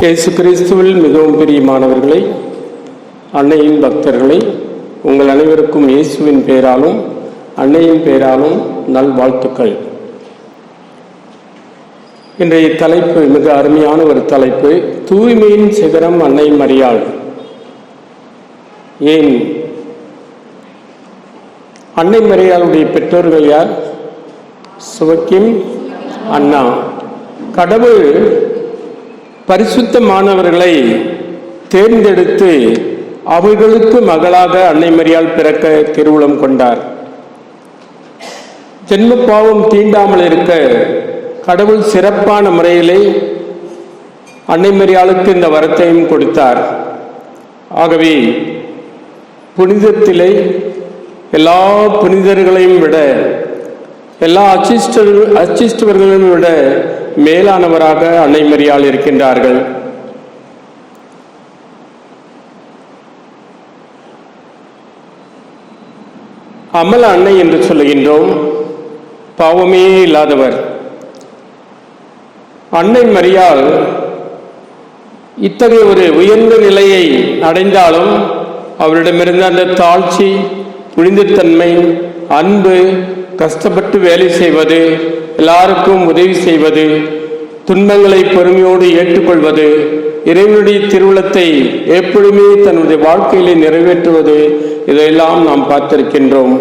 இயேசு கிறிஸ்துவில் மிகவும் பிரியமானவர்களை அன்னையின் பக்தர்களை உங்கள் அனைவருக்கும் இயேசுவின் பெயராலும் அன்னையின் பெயராலும் நல்வாழ்த்துக்கள் இன்றைய தலைப்பு மிக அருமையான ஒரு தலைப்பு தூய்மையின் சிகரம் அன்னை மரியாள். ஏன்? அன்னை மரியாளுடைய பெற்றோர்கள் யார்? சுவக்கிம் அண்ணா. கடவுள் பரிசுத்தமானவர்களை தேர்ந்தெடுத்து அவர்களுக்கு மகளாக அன்னை மரியால் பிறக்க திருவுளம் கொண்டார். ஜென்ம பாவம் தீண்டாமல் இருக்க கடவுள் சிறப்பான முறையிலே அன்னை மரியாளுக்கு இந்த வரத்தையும் கொடுத்தார். ஆகவே புனிதத்திலே எல்லா புனிதர்களையும் விட எல்லா அச்சிஸ்டர் அச்சிஷ்டவர்களையும் விட மேலானவராக அன்னை மரியால் இருக்கின்றார்கள். அமல அன்னை என்று சொல்லுகின்றோம். பாவமே இல்லாதவர். அன்னை மரியால் இத்தகைய ஒரு உயர்ந்த நிலையை அடைந்தாலும் அவரிடமிருந்து அந்த தாழ்ச்சி புனிதத்தன்மை அன்பு கஷ்டப்பட்டு வேலை செய்வது எல்லாருக்கும் உதவி செய்வது துன்பங்களை பொறுமையோடு ஏற்றுக்கொள்வது இறைவனுடைய திருவிழத்தை எப்பொழுதுமே தன்னுடைய வாழ்க்கையிலே நிறைவேற்றுவது இதையெல்லாம் நாம் பார்த்திருக்கின்றோம்.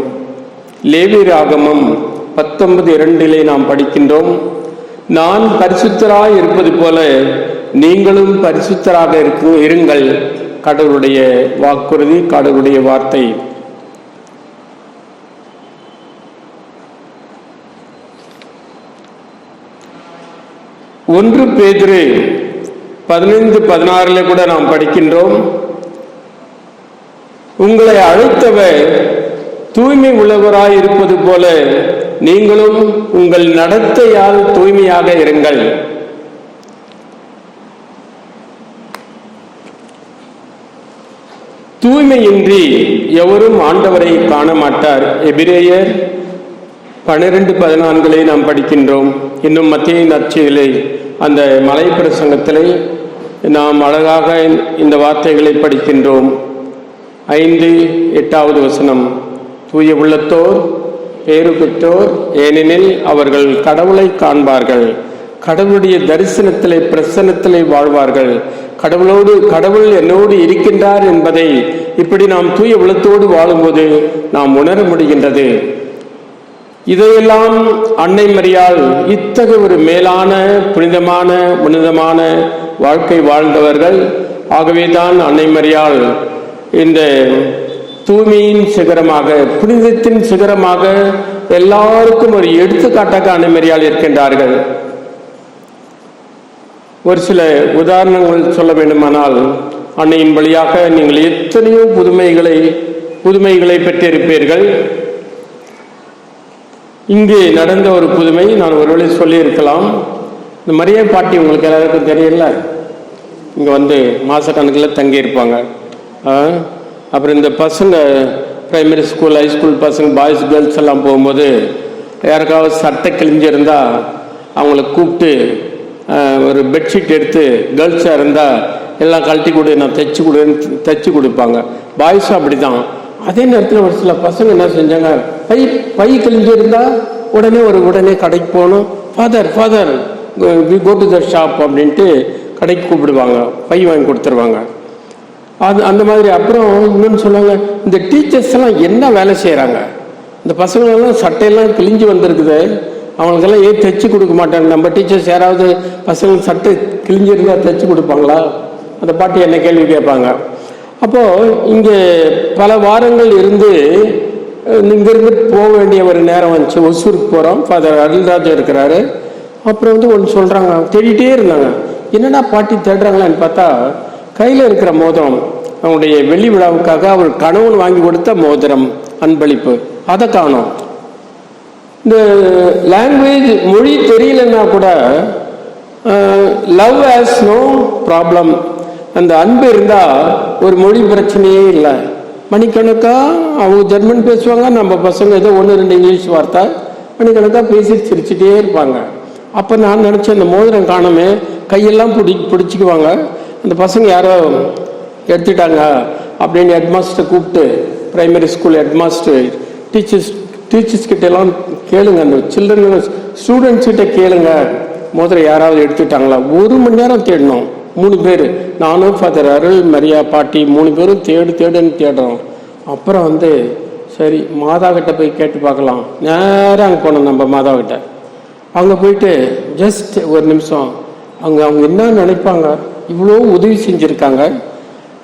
லேவி ராகமம் பத்தொன்பது இரண்டிலே நாம் படிக்கின்றோம். நான் பரிசுத்தராய் இருப்பது போல நீங்களும் பரிசுத்தராக இருக்கு இருங்கள். கடவுளுடைய வாக்குறுதி கடவுளுடைய வார்த்தை. ஒன்று பேதிரு பதினைந்து பதினாறுல கூட நாம் படிக்கின்றோம். உங்களை அழைத்தவர் தூய்மை உள்ளவராய் இருப்பது போல நீங்களும் உங்கள் நடத்தையால் தூய்மையாக இருங்கள். தூய்மையின்றி எவரும் ஆண்டவரை காண மாட்டார் எபிரேயர் பனிரெண்டு பதினான்களை நாம் படிக்கின்றோம். இன்னும் மத்திய நற்செயலை அந்த மலை பிரசங்கத்திலே நாம் அழகாக இந்த வார்த்தைகளை படிக்கின்றோம். ஐந்து எட்டாவது வசனம். தூய உள்ளத்தோர் பேறு பெற்றோர் ஏனெனில் அவர்கள் கடவுளை காண்பார்கள். கடவுளுடைய தரிசனத்திலே பிரசன்னத்திலே வாழ்வார்கள். கடவுளோடு கடவுள் என்னோடு இருக்கின்றார் என்பதை இப்படி நாம் தூய உள்ளத்தோடு வாழும்போது நாம் உணர முடிகின்றது. இதையெல்லாம் அன்னை மரியால் இத்தகைய ஒரு மேலான புனிதமான உன்னதமான வாழ்க்கை வாழ்ந்தவர்கள். ஆகவேதான் அன்னை மரியால் இந்த தூய்மையின் சிகரமாக புனிதத்தின் சிகரமாக எல்லாருக்கும் ஒரு எடுத்துக்காட்டாக அன்னை மரியால் இருக்கின்றார்கள். ஒரு சில உதாரணங்கள் சொல்ல வேண்டுமானால் அன்னையின் வழியாக நீங்கள் எத்தனையோ புதுமைகளை புதுமைகளை பெற்றிருப்பீர்கள். இங்கே நடந்த ஒரு புதுமை நான் ஒருவேளை சொல்லியிருக்கலாம். இந்த மரியா பாட்டி உங்களுக்கு எல்லாருக்கும் தெரியல இங்கே வந்து மாதக்கணக்கில் தங்கியிருப்பாங்க. அப்புறம் இந்த பசங்க பிரைமரி ஸ்கூல் ஹைஸ்கூல் பசங்க பாய்ஸ் கேர்ள்ஸ் எல்லாம் போகும்போது யாருக்காவது சட்டை கிழிஞ்சிருந்தா அவங்கள கூப்பிட்டு ஒரு பெட்ஷீட் எடுத்து கேர்ள்ஸாக இருந்தால் எல்லாம் கழட்டி கொடு நான் தைச்சு கொடுன்னு தைச்சு கொடுப்பாங்க. பாய்ஸும் அப்படி தான் அதே நேரத்தில் ஒரு சில பசங்க என்ன செஞ்சாங்க? பை பை கிழிஞ்சிருந்தா உடனே ஒரு உடனே கடைக்கு போகணும். Father father we go to the shop அப்படின்ட்டு கடைக்கு கூப்பிடுவாங்க. பை வாங்கி கொடுத்துருவாங்க. அது அந்த மாதிரி. அப்புறம் இன்னொன்று சொல்லுவாங்க இந்த டீச்சர்ஸ் எல்லாம் என்ன வேலை செய்கிறாங்க இந்த பசங்களெல்லாம் சட்டையெல்லாம் கிழிஞ்சு வந்திருக்குது. அவங்களுக்கெல்லாம் ஏன் தைச்சு கொடுக்க மாட்டாங்க? நம்ம டீச்சர்ஸ் யாராவது பசங்களுக்கு சட்டை கிழிஞ்சிருந்தா தைச்சு கொடுப்பாங்களா? அந்த பாட்டி என்ன கேள்வி கேட்பாங்க. அப்போது இங்கே பல வாரங்கள் இருந்து இங்கேருந்து போக வேண்டிய ஒரு நேரம் வந்துச்சு. ஒசூருக்கு போகிறோம் ஃபாதர் அருள்ராஜ் இருக்கிறாரு. அப்புறம் வந்து ஒன்று சொல்கிறாங்க தேடிட்டே இருந்தாங்க. என்னடா பாட்டி தேடுறாங்களான்னு பார்த்தா கையில் இருக்கிற மோதிரம் அவனுடைய வெள்ளி விழாவுக்காக அவள் கணவன் வாங்கி கொடுத்த மோதிரம் அன்பளிப்பு. அதை காணும். இந்த லாங்குவேஜ் மொழி தெரியலன்னா கூட லவ் ஹேஸ் நோ ப்ராப்ளம் அந்த அன்பு இருந்தால் ஒரு மொழி பிரச்சனையே இல்லை. மணிக்கணக்கா அவங்க ஜெர்மன் பேசுவாங்க நம்ம பசங்க ஏதோ ஒன்று ரெண்டு இங்கிலீஷ் வார்த்தை மணிக்கணக்கா பேசி சிரிச்சுட்டே இருப்பாங்க. அப்போ நான் நினச்சேன் இந்த மோதிரம் காணமே கையெல்லாம் பிடி பிடிச்சிக்குவாங்க. அந்த பசங்க யாரோ எடுத்துட்டாங்க அப்படின்னு ஹெட்மாஸ்டர் கூப்பிட்டு primary school headmaster teachers teachers கிட்ட எல்லாம் கேளுங்க அந்த சில்ட்ரன் ஸ்டூடெண்ட்ஸ் கிட்ட கேளுங்க. மோதிரம் யாராவது எடுத்துட்டாங்களா? ஒரு மணி நேரம் தேடணும் மூணு பேர். நானும் ஃபாதர் அருள் மரியா பாட்டி மூணு பேரும் தேடு தேடுன்னு தேடுறோம். அப்புறம் வந்து சரி மாதா கிட்ட போய் கேட்டு பார்க்கலாம். நேராக அங்கே போனோம் நம்ம மாதா கிட்ட. அங்கே போயிட்டு ஜஸ்ட் ஒரு நிமிஷம். அங்கே அவங்க என்ன நினைப்பாங்க? இவ்வளோ உதவி செஞ்சுருக்காங்க.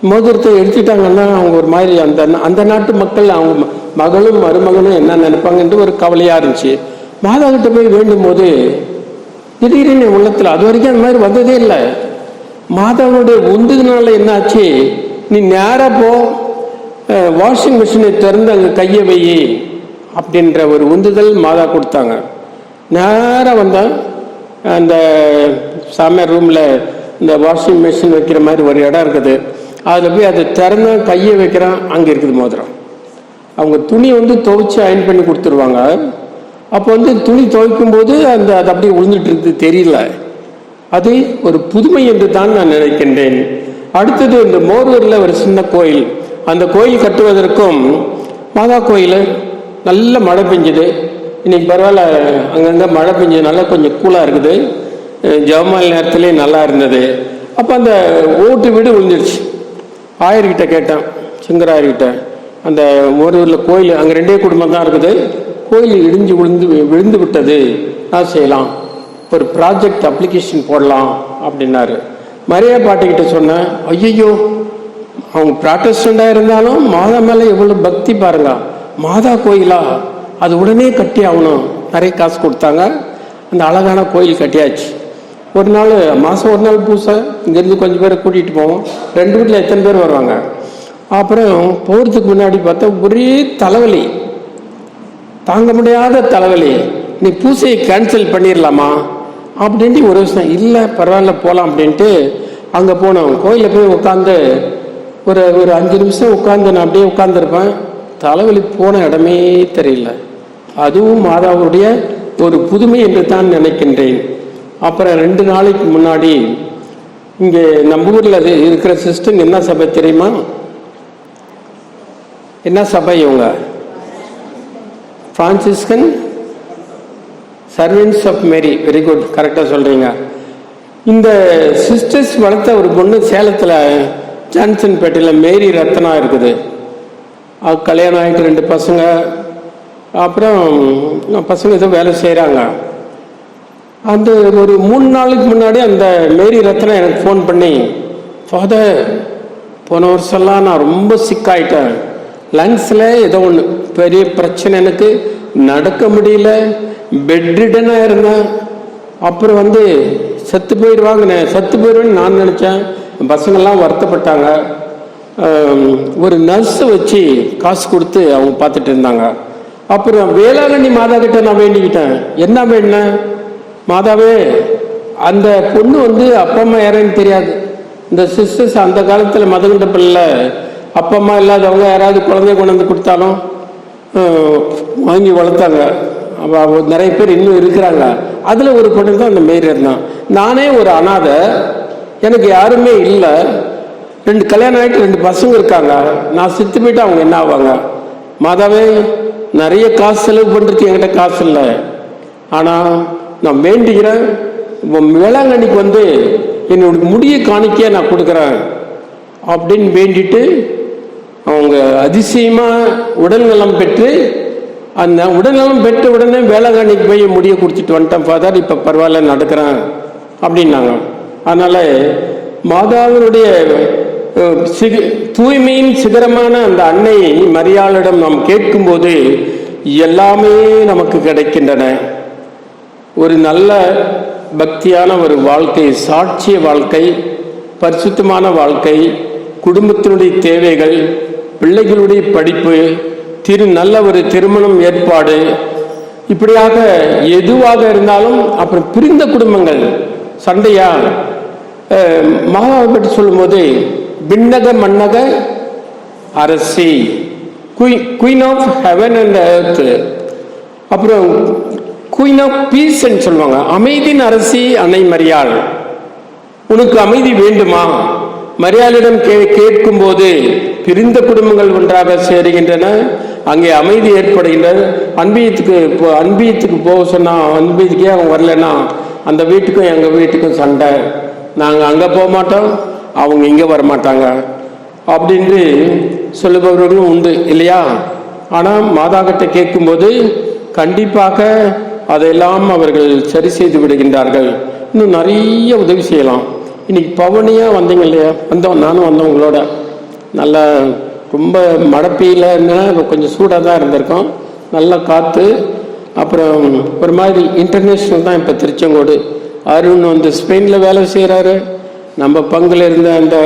மோதிரத்தை எடுத்துட்டாங்கன்னா அவங்க ஒரு மாதிரி அந்த அந்த நாட்டு மக்கள் அவங்க ம- மகளும் மருமகனும் என்ன நினைப்பாங்கன்ட்டு ஒரு கவலையாக இருந்துச்சு. மாதா கிட்ட போய் வேண்டும் போது திடீர்னு உள்ளத்தில் அது வரைக்கும் அந்த மாதிரி வந்ததே இல்லை. மாதாவுடைய உந்துதனால என்னாச்சு? நீ நேராக போ. வாஷிங் மிஷினை திறந்து அங்கே கையை வை அப்படின்ற ஒரு உந்துதல் மாதா கொடுத்தாங்க. நேராக வந்தேன் அந்த சாமியார் ரூமில் இந்த வாஷிங் மிஷின் வைக்கிற மாதிரி ஒரு இடம் இருக்குது. அதில் போய் அதை திறந்து கையை வைக்கிறேன் அங்கே இருக்குது மோதிரம். அவங்க துணி வந்து துவைச்சி அயன் பண்ணி கொடுத்துருவாங்க. அப்போ வந்து துணி துவைக்கும் போது அந்த அது அப்படியே விழுந்துட்டு இருக்குது தெரியல. அது ஒரு புதுமை என்று தான் நான் நினைக்கின்றேன். அடுத்தது இந்த மோரூரில் ஒரு சின்ன கோயில். அந்த கோயில் கட்டுவதற்கும் மாதா கோயில் நல்ல மழை பெஞ்சுது. இன்னைக்கு பரவாயில்ல அங்கங்கே மழை பெஞ்சதுனால கொஞ்சம் கூலாக இருக்குது. ஜவமால் நேரத்துலேயும் நல்லா இருந்தது. அப்போ அந்த ஓட்டு வீடு விழுந்துருச்சு. ஆயர்கிட்ட கேட்டேன் சிங்கராயர்கிட்ட. அந்த மோரூரில் கோயில் அங்கே ரெண்டே குடும்பம் தான் இருக்குது. கோயில் இடிஞ்சு விழுந்து விழுந்து விட்டது. நான் செய்யலாம்? ஒரு ப்ராஜெக்ட் அப்ளிகேஷன் போடலாம் அப்படின்னாரு. மரியா பாட்டிக்கிட்ட சொன்னேன் ஐயோ அவங்க ப்ராட்டஸ்டண்டாக இருந்தாலும் மாதா மேலே எவ்வளோ பக்தி பாருங்க. மாதா கோயிலா? அது உடனே கட்டி ஆகணும். நிறைய காசு கொடுத்தாங்க. அந்த அழகான கோயில் கட்டியாச்சு. ஒரு நாள் மாதம் ஒரு நாள் பூசை. இங்கேருந்து கொஞ்சம் பேரை கூட்டிகிட்டு போவோம். ரெண்டு வீட்டில் எத்தனை பேர் வருவாங்க? அப்புறம் போகிறதுக்கு முன்னாடி பார்த்தா ஒரே தலைவலி. தாங்க முடியாத தலைவலி. நீ பூசையை கேன்சல் பண்ணிடலாமா அப்படின்ட்டு ஒரு விஷயம் இல்லை பரவாயில்ல போகலாம் அப்படின்ட்டு அங்கே போனோம் கோயிலில் போய் உட்காந்து ஒரு ஒரு அஞ்சு நிமிஷம் உட்காந்து நான் அப்படியே உட்காந்துருப்பேன் தலைவலி போன இடமே தெரியல. அதுவும் மாதாவுடைய ஒரு புதுமை என்று தான் நினைக்கின்றேன். அப்புறம் ரெண்டு நாளைக்கு முன்னாடி இங்கே நம்ம ஊரில் இருக்கிற சிஸ்டம் என்ன சபை தெரியுமா? என்ன சபை இவங்க? Franciscan servants of Mary very good கரெக்டாக சொல்கிறீங்க இந்த சிஸ்டர்ஸ் வளர்த்த ஒரு பொண்ணு சேலத்தில் ஜான்சன் பேட்டையில் மேரி ரத்னா இருக்குது. கல்யாணம் ஆகிட்டு ரெண்டு பசங்க. அப்புறம் பசங்க ஏதோ வேலை செய்கிறாங்க அந்த ஒரு மூணு நாளுக்கு முன்னாடி அந்த மேரி ரத்னா எனக்கு ஃபோன் பண்ணி ஃபாதர் போன வருஷம்லாம் நான் ரொம்ப சிக்காயிட்டேன் லங்ஸில் ஏதோ ஒன்று பெரிய பிரச்சனை எனக்கு. நடக்க முடியல. பெட்ரிடனாக இருந்தேன். அப்புறம் வந்து செத்து போயிடுவாங்க செத்து போயிடுவேன்னு நான் நினச்சேன். பசங்கள்லாம் வருத்தப்பட்டாங்க. ஒரு நர்ஸை வச்சு காசு கொடுத்து அவங்க பார்த்துட்டு இருந்தாங்க. அப்புறம் வேளாங்கண்ணி மாதா கிட்ட நான் வேண்டிக்கிட்டேன். என்ன வேண்டினேன் மாதாவே அந்த பொண்ணு வந்து அப்பா அம்மா யாருன்னு தெரியாது. இந்த சிஸ்டர்ஸ் அந்த காலத்தில் மதகுண்ட பிள்ளை. அப்பா அம்மா இல்லாதவங்க யாராவது குழந்தைய கொண்டு வந்து கொடுத்தாலும் வாங்கி வளர்த்தாங்க. நிறைய பேர் இன்னும் இருக்கிறாங்க. அதில் ஒரு பொண்ணு தான் அந்த மேரியர் தான். நானே ஒரு அனாதை. எனக்கு யாருமே இல்லை. ரெண்டு கல்யாணம் ஆகிட்டு ரெண்டு பசங்க இருக்காங்க. நான் சித்து போயிட்டு அவங்க என்ன ஆவாங்க? மாதாவே நிறைய காசு செலவு பண்ணுறதுக்கு என்கிட்ட காசு இல்லை. ஆனால் நான் வேண்டிக்கிறேன் வேளாங்கண்ணிக்கு வந்து என்னோட முடியை காணிக்கையை நான் கொடுக்குறேன். அப்படின்னு வேண்டிட்டு அவங்க அதிசயமாக உடல்நலம் பெற்று அந்த உடல்நலம் பெற்ற உடனே வேளாங்கண்ணிக்கு போய் முடிய கொடுத்துட்டு வந்துட்டேன் ஃபாதர் இப்போ பரவாயில்ல நடக்கிறேன் அப்படின்னாங்க. அதனால் மாதாவினுடைய சிக தூய்மையின் சிகரமான அந்த அன்னை மரியாளிடம் நாம் கேட்கும்போது எல்லாமே நமக்கு கிடைக்கின்றன. ஒரு நல்ல பக்தியான ஒரு வாழ்க்கை சாட்சிய வாழ்க்கை பரிசுத்தமான வாழ்க்கை குடும்பத்தினுடைய தேவைகள் பிள்ளைகளுடைய படிப்பு திரு நல்ல ஒரு திருமணம் ஏற்பாடு. இப்படியாக எதுவாக இருந்தாலும் அப்புறம் பிரிந்த குடும்பங்கள் சண்டையா? அஹ், மகாவை பற்றி சொல்லும்போது விண்ணக மன்னக அரசி queen of heaven and earth அப்புறம் குயின் ஆஃப் பீஸ் சொல்லுவாங்க. அமைதியின் அரசி அன்னை மரியாள். உனக்கு அமைதி வேண்டுமா? மரியாளிடம் கே கேட்கும் போது பிரிந்த குடும்பங்கள் ஒன்றாக சேருகின்றன. அங்கே அமைதி ஏற்படுகின்றது. அன்பியத்துக்கு இப்போ அன்பியத்துக்கு போக சொன்னால் அன்பியத்துக்கே அவங்க வரலன்னா அந்த வீட்டுக்கும் எங்கள் வீட்டுக்கும் சண்டை. நாங்கள் அங்கே போக மாட்டோம் அவங்க இங்கே வர மாட்டாங்க அப்படின்னு சொல்லுபவர்களும் உண்டு இல்லையா? ஆனால் மாதாக்கிட்ட கேட்கும்போது கண்டிப்பாக அதையெல்லாம் அவர்கள் சரி செய்து விடுகின்றார்கள். இன்னும் நிறைய உதவி செய்யலாம். இன்னைக்கு பவனியா வந்தீங்க இல்லையா? வந்தோம். நானும் வந்தோம் உங்களோட. நல்லா ரொம்ப மழை பெய்யலன்னா கொஞ்சம் சூடாக தான் இருந்திருக்கோம். நல்ல காற்று அப்புறம் ஒரு மாதிரி இன்டர்நேஷ்னல் தான் இப்போ திருச்செங்கோடு. அருண் வந்து ஸ்பெயினில் வேலை செய்கிறாரு நம்ம பங்கில் இருந்த அந்த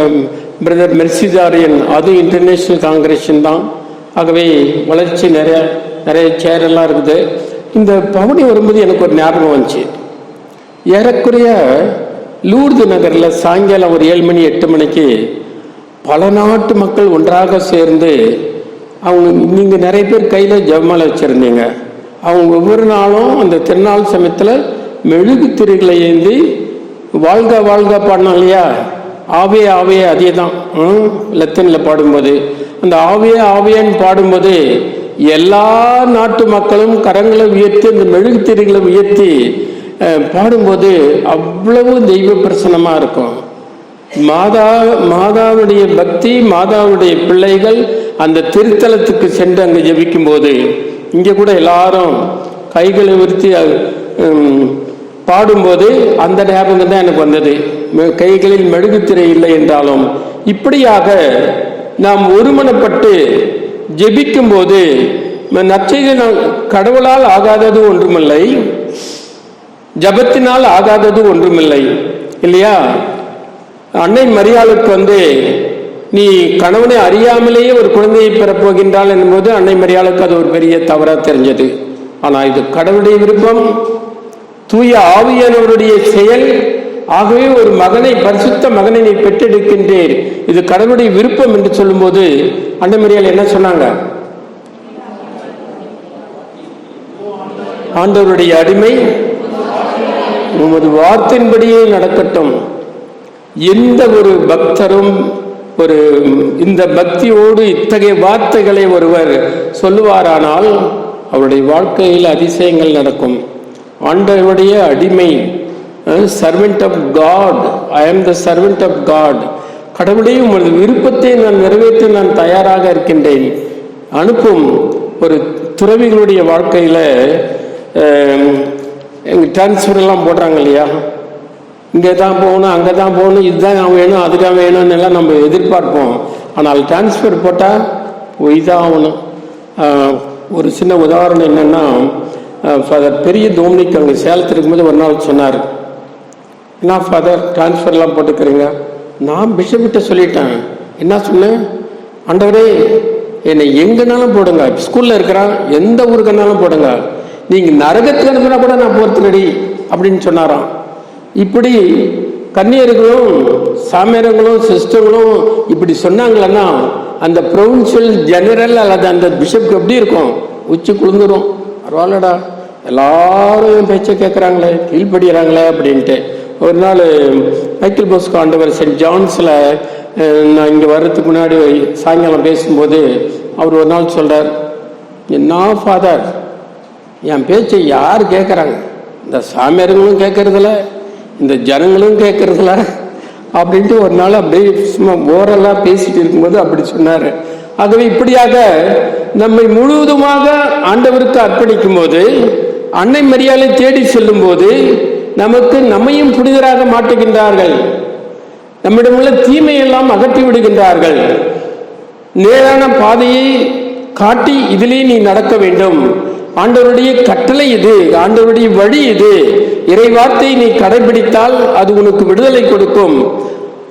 பிரதர் மெர்சிதாரியன் அது இன்டர்நேஷ்னல் காங்கிரஷன் தான். ஆகவே வளர்ச்சி நிறைய நிறைய சேரெல்லாம் இருக்குது. இந்த பவனி வரும்போது எனக்கு ஒரு ஞாபகம் வந்துச்சு. ஏறக்குறைய லூர்து நகரில் சாயங்காலம் ஒரு ஏழு மணி எட்டு மணிக்கு பல நாட்டு மக்கள் ஒன்றாக சேர்ந்து அவங்க நீங்கள் நிறைய பேர் கையில் ஜெபமாலை வச்சுருந்தீங்க. அவங்க ஒவ்வொரு நாளும் அந்த திருநாள் சமயத்தில் மெழுகு திருகளை ஏந்தி வாழ்க வாழ்க பாடினோம் இல்லையா? ஆவே ஆவே அதே தான். லத்தனில் பாடும்போது. அந்த ஆவே ஆவேன்னு பாடும்போது எல்லா நாட்டு மக்களும் கரங்களை உயர்த்தி அந்த மெழுகு திருகளை உயர்த்தி பாடும்போது அவ்வளவு தெய்வ பிரசனமாக இருக்கும். மாதா மாதாவுடைய பக்தி மாதாவுடைய பிள்ளைகள் அந்த திருத்தலத்துக்கு சென்று அங்கே ஜபிக்கும் போது இங்கே கூட எல்லாரும் கைகளை உயர்த்தி பாடும்போது அந்த ஞாபகம் தான் எனக்கு வந்தது. கைகளில் மெழுகுத்திரை இல்லை என்றாலும் இப்படியாக நாம் ஒருமனப்பட்டு ஜெபிக்கும் போது நற்செய்தி கடவுளால் ஆகாதது ஒன்றுமில்லை. ஜபத்தினால் ஆகாதது ஒன்றுமில்லை இல்லையா? அன்னை மரியாளுக்கு வந்து நீ கணவனை அறியாமலேயே ஒரு குழந்தையை பெறப்போகின்றாள் என்பது அன்னை மரியாளுக்கு அது ஒரு பெரிய தவறாக தெரிஞ்சது. ஆனால் இது கடவுளுடைய விருப்பம். தூய ஆவியானவருடைய செயல். ஆகவே ஒரு மகனை பரிசுத்த மகனை நீ பெற்றெடுக்கின்றேன் இது கடவுளுடைய விருப்பம் என்று சொல்லும்போது அன்னை மரியாள் என்ன சொன்னாங்க? ஆண்டவருடைய அடிமை உமது வார்த்தையின்படியே நடக்கட்டும். எந்த ஒரு பக்தரும் ஒரு இந்த பக்தியோடு இத்தகைய வார்த்தைகளை ஒருவர் சொல்லுவாரானால் அவருடைய வாழ்க்கையில் அதிசயங்கள் நடக்கும். ஆண்டவருடைய அடிமை சர்வெண்ட் ஆஃப் காட் ஐ ஆம் த சர்வெண்ட் ஆஃப் காட் கடவுளையும் உமது விருப்பத்தை நான் நிறைவேற்ற நான் தயாராக இருக்கின்றேன். அனுப்பும் ஒரு துறவிகளுடைய வாழ்க்கையில் டிரான்ஸ்ஃபர் எல்லாம் போடுறாங்க இல்லையா? இங்கே தான் போகணும் அங்கே தான் போகணும் இதுதான் வேணும் அதுதான் வேணும்னு எல்லாம் நம்ம எதிர்பார்ப்போம். ஆனால் டிரான்ஸ்ஃபர் போட்டால் போய் ஆகணும். ஒரு சின்ன உதாரணம் என்னென்னா ஃபாதர் பெரிய டோம்னிக் அங்கே சேலத்தில் இருக்கும்போது ஒரு நாள் சொன்னார் என்ன ஃபாதர் ட்ரான்ஸ்ஃபர்லாம் போட்டுக்கிறீங்க? நான் பிஷப்பிட்ட சொல்லிட்டேன். என்ன சொன்னேன் ஆண்டவரே என்னை எங்கேனாலும் போடுங்க. ஸ்கூலில் இருக்கிறான் எந்த ஊருக்குனாலும் போடுங்க. நீங்க நரகத்துக்கு அனுப்புனா கூட நான் போறது அப்படின்னு சொன்னாராம். இப்படி கன்னியர்களும் சாமியாரங்களும் சிஸ்டர்களும் இப்படி சொன்னாங்களன்னா அந்த ப்ரொவின்சியல் ஜெனரல் அல்லது அந்த பிஷப்க்கு எப்படி இருக்கும்? உச்சி குளிந்துரும் பரவாயில்லடா. எல்லாரும் என் பேச்சை கேட்குறாங்களே கீழ்படுகிறாங்களே அப்படின்ட்டு. ஒரு நாள் மைக்கேல் போஸ்கோ ஆண்டவர் சென்ட் ஜான்ஸில் நான் இங்கே வர்றதுக்கு முன்னாடி சாயங்காலம் பேசும்போது அவர் ஒரு நாள் சொல்கிறார் என்ன ஃபாதர் என் பேச்சை யார் கேட்குறாங்க இந்த சாமியாருங்களும் கேட்கறதில்ல இந்த ஜனங்களும் கேட்கறதில்ல அப்படின்ட்டு ஒரு நாள் அப்படியே சும்மா ஓரலாக பேசிட்டு இருக்கும்போது அப்படி சொன்னார். ஆகவே இப்படியாக நம்மை முழுவதுமாக ஆண்டவருக்கு அர்ப்பணிக்கும் போது அன்னை மரியாதை தேடி செல்லும் போது நமக்கு நம்மையும் புனிதராக மாட்டுகின்றார்கள் நம்மிடமுள்ள தீமையெல்லாம் அகற்றி விடுகின்றார்கள். நேரான பாதையை காட்டி இதிலே நீ நடக்க வேண்டும். ஆண்டவருடைய கட்டளை இது ஆண்டவருடைய வழி இது. இறைவார்த்தை நீ கடைபிடித்தால் அது உனக்கு விடுதலை கொடுக்கும்.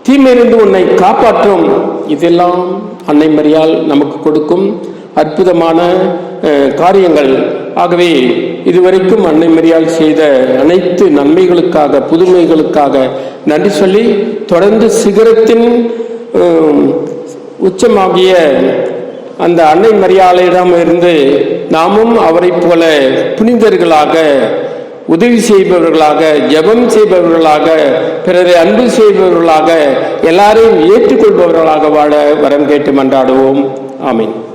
தீமையிலிருந்து உன்னை காப்பாற்றும். இதெல்லாம் அன்னை மரியால் நமக்கு கொடுக்கும் அற்புதமான காரியங்கள். ஆகவே இதுவரைக்கும் அன்னை மரியால் செய்த அனைத்து நன்மைகளுக்காக புதுமைகளுக்காக நன்றி சொல்லி தொடர்ந்து சிகரத்தின் உச்சமாகிய அந்த அன்னை மரியாதையிடம் இருந்து நாமும் அவரைப் போல புனிதர்களாக உதவி செய்பவர்களாக ஜெபம் செய்பவர்களாக பிறரை அன்பு செய்பவர்களாக எல்லாரையும் ஏற்றுக்கொள்பவர்களாக வாழ வரம் கேட்டு மன்றாடுவோம். ஆமீன்.